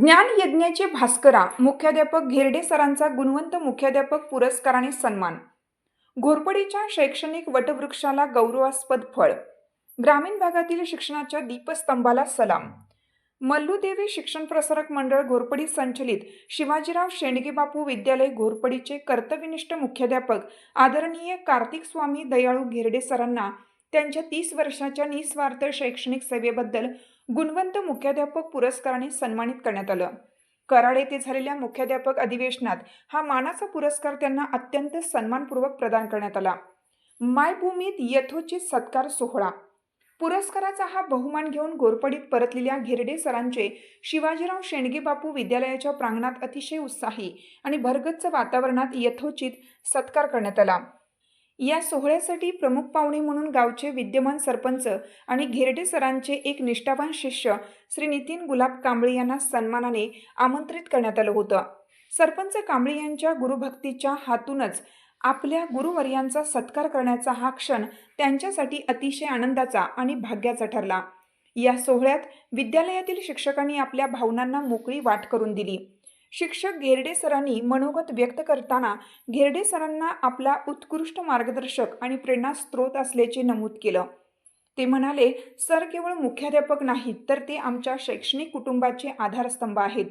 ज्ञान यज्ञाचे भास्करा मुख्याध्यापक घेरडे सरांचा गुणवंत मुख्याध्यापक पुरस्काराने सन्मान. घोरपडीच्या शैक्षणिक वटवृक्षाला गौरवास्पद फळ. ग्रामीण भागातील शिक्षणाच्या दीपस्तंभाला सलाम. मल्लूदेवी शिक्षण प्रसारक मंडळ घोरपडी संचलित शिवाजीराव शेंडगे बापू विद्यालय घोरपडीचे कर्तव्यनिष्ठ मुख्याध्यापक आदरणीय कार्तिक स्वामी दयाळू घेरडे सरांना त्यांच्या तीस वर्षाच्या निस्वार्थ शैक्षणिक सेवेबद्दल गुणवंत मुख्याध्यापक पुरस्काराने सन्मानित करण्यात आलं. कराड येथे झालेल्या मुख्याध्यापक अधिवेशनात हा मानाचा पुरस्कार त्यांना अत्यंत सन्मानपूर्वक प्रदान करण्यात आला. मायभूमीत यथोचित सत्कार सोहळा. पुरस्काराचा हा बहुमान घेऊन गोरपडीत परतलेल्या घेरडे सरांचे शिवाजीराव शेंडगे बापू विद्यालयाच्या प्रांगणात अतिशय उत्साही आणि भरगच्च वातावरणात यथोचित सत्कार करण्यात आला. या सोहळ्यासाठी प्रमुख पाहुणे म्हणून गावचे विद्यमान सरपंच आणि घेरडे सरांचे एक निष्ठावान शिष्य श्री नितीन गुलाब कांबळे यांना सन्मानाने आमंत्रित करण्यात आलं होतं. सरपंच कांबळे यांच्या गुरुभक्तीच्या हातूनच आपल्या गुरुवर्यांचा सत्कार करण्याचा हा क्षण त्यांच्यासाठी अतिशय आनंदाचा आणि भाग्याचा ठरला. या सोहळ्यात विद्यालयातील शिक्षकांनी आपल्या भावनांना मोकळी वाट करून दिली. शिक्षक घेरडे सरांनी मनोगत व्यक्त करताना घेरडे सरांना आपला उत्कृष्ट मार्गदर्शक आणि प्रेरणा स्रोत असल्याचे नमूद केलं. ते म्हणाले सर केवळ मुख्याध्यापक नाहीत तर ते आमच्या शैक्षणिक कुटुंबाचे आधारस्तंभ आहेत.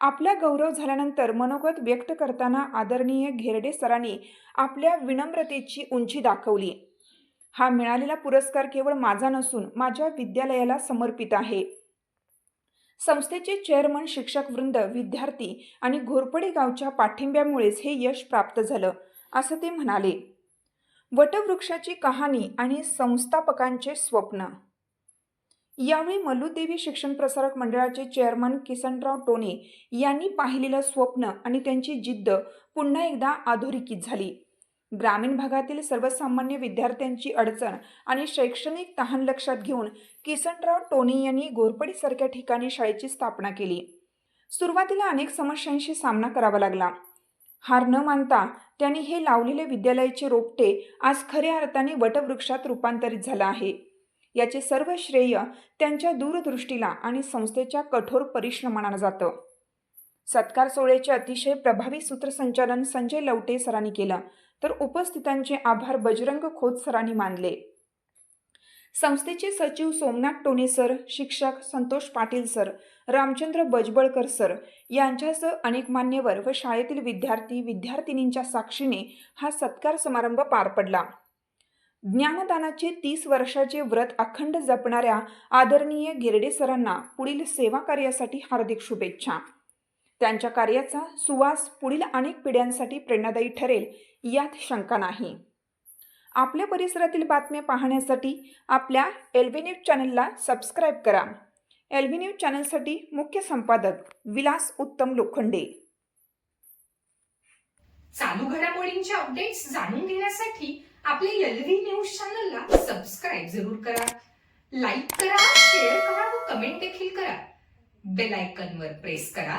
आपला गौरव झाल्यानंतर मनोगत व्यक्त करताना आदरणीय घेरडे सरांनी आपल्या विनम्रतेची उंची दाखवली. हा मिळालेला पुरस्कार केवळ माझा नसून माझ्या विद्यालयाला समर्पित आहे. संस्थेचे चेअरमन शिक्षक वृंद विद्यार्थी आणि घोरपडे गावच्या पाठिंब्यामुळेच हे यश प्राप्त झालं असं ते म्हणाले. वटवृक्षाची कहाणी आणि संस्थापकांचे स्वप्न. यावेळी मल्लूदेवी शिक्षण प्रसारक मंडळाचे चेअरमन किसनराव टोने यांनी पाहिलेलं स्वप्न आणि त्यांची जिद्द पुन्हा एकदा अधोरेखित झाली. ग्रामीण भागातील सर्वसामान्य विद्यार्थ्यांची अडचण आणि शैक्षणिक तहान लक्षात घेऊन किसनराव टोनी यांनी गोरपडीसारख्या ठिकाणी शाळेची स्थापना केली. सुरुवातीला अनेक समस्यांशी सामना करावा लागला. हार न मानता त्यांनी हे लावलेले विद्यालयाचे रोपटे आज खऱ्या अर्थाने वटवृक्षात रूपांतरित झालं आहे. याचे सर्व श्रेय त्यांच्या दूरदृष्टीला आणि संस्थेच्या कठोर परिश्रमाला जातं. सत्कार सोहळ्याचे अतिशय प्रभावी सूत्रसंचालन संजय लवटे सरांनी केलं. तर उपस्थितांचे आभार बजरंग खोत सरांनी मानले. संस्थेचे सचिव सोमनाथ टोणे सर शिक्षक संतोष पाटील सर रामचंद्र बजबळकर सर यांच्यासह अनेक मान्यवर व शाळेतील विद्यार्थी विद्यार्थिनींच्या साक्षीने हा सत्कार समारंभ पार पडला. ज्ञानदानाचे तीस वर्षाचे व्रत अखंड जपणाऱ्या आदरणीय गिरडे सरांना पुढील सेवा कार्यासाठी हार्दिक शुभेच्छा. त्यांच्या कार्याचा सुवास पुढील अनेक पिढ्यांसाठी प्रेरणादायी ठरेल यात शंका नाही. आपल्या परिसरातील बातम्या पाहण्यासाठी आपल्या एल्बी न्यूज चॅनलला सबस्क्राईब करा. एल्बी न्यूज चॅनलसाठी मुख्य संपादक विलास उत्तम लोखंडे. चालू घडामोडींचे अपडेट्स जाणून घेण्यासाठी आपल्या एलव्ही न्यूज चॅनलला सबस्क्राईब जरूर करा. लाईक करा शेअर करा व कमेंट देखील करा. बेल आयकॉनवर प्रेस करा.